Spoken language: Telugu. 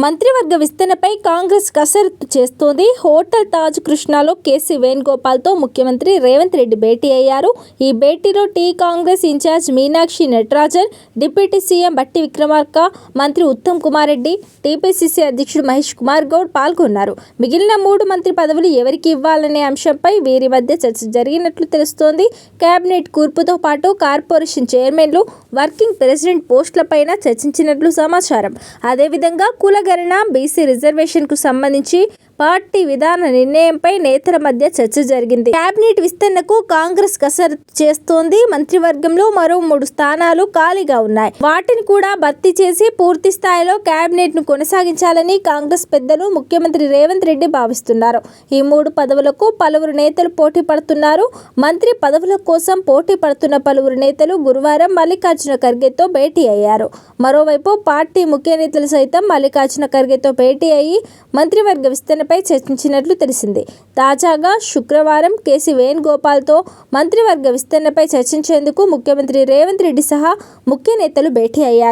మంత్రివర్గ విస్తరణపై కాంగ్రెస్ కసరత్తు చేస్తోంది. హోటల్ తాజ్ కృష్ణాలో కేసీ వేణుగోపాల్తో ముఖ్యమంత్రి రేవంత్ రెడ్డి భేటీ అయ్యారు. ఈ భేటీలో T Congress incharge Meenakshi Natarajan deputy CM Bhatti Vikramarka మంత్రి ఉత్తమ్ కుమార్ రెడ్డి టీపీసీసీ అధ్యక్షుడు మహేష్ కుమార్ గౌడ్ పాల్గొన్నారు. మిగిలిన మూడు మంత్రి పదవులు ఎవరికి ఇవ్వాలనే అంశంపై వీరి మధ్య చర్చ జరిగినట్లు తెలుస్తోంది. కేబినెట్ కూర్పుతో పాటు కార్పొరేషన్ చైర్మన్లు వర్కింగ్ ప్రెసిడెంట్ పోస్టులపైన చర్చించినట్లు సమాచారం. అదేవిధంగా కుల కులగణన బీసీ రిజర్వేషన్కు సంబంధించి పార్టీ విధాన నిర్ణయంపై నేతల మధ్య చర్చ జరిగింది. కేబినెట్ విస్తరణకు కాంగ్రెస్ కసరత్తు చేస్తోంది. మంత్రివర్గంలో మరో మూడు స్థానాలు ఖాళీగా ఉన్నాయి. వాటిని కూడా భర్తీ చేసి పూర్తి స్థాయిలో కేబినెట్ను కొనసాగించాలని కాంగ్రెస్ పెద్దలు ముఖ్యమంత్రి రేవంత్ రెడ్డి భావిస్తున్నారు. ఈ మూడు పదవులకు పలువురు నేతలు పోటీ పడుతున్నారు. మంత్రి పదవుల కోసం పోటీ పడుతున్న పలువురు నేతలు గురువారం మల్లికార్జున ఖర్గేతో భేటీ అయ్యారు. మరోవైపు పార్టీ ముఖ్య నేతలు సైతం మల్లికార్జున ఖర్గేతో భేటీ అయ్యి మంత్రివర్గ విస్తరణపై చర్చించినట్లు తెలిసింది. తాజాగా శుక్రవారం కేసీ వేణుగోపాల్తో మంత్రివర్గ విస్తరణపై చర్చించేందుకు ముఖ్యమంత్రి రేవంత్ రెడ్డి సహా ముఖ్య నేతలు భేటీ అయ్యారు.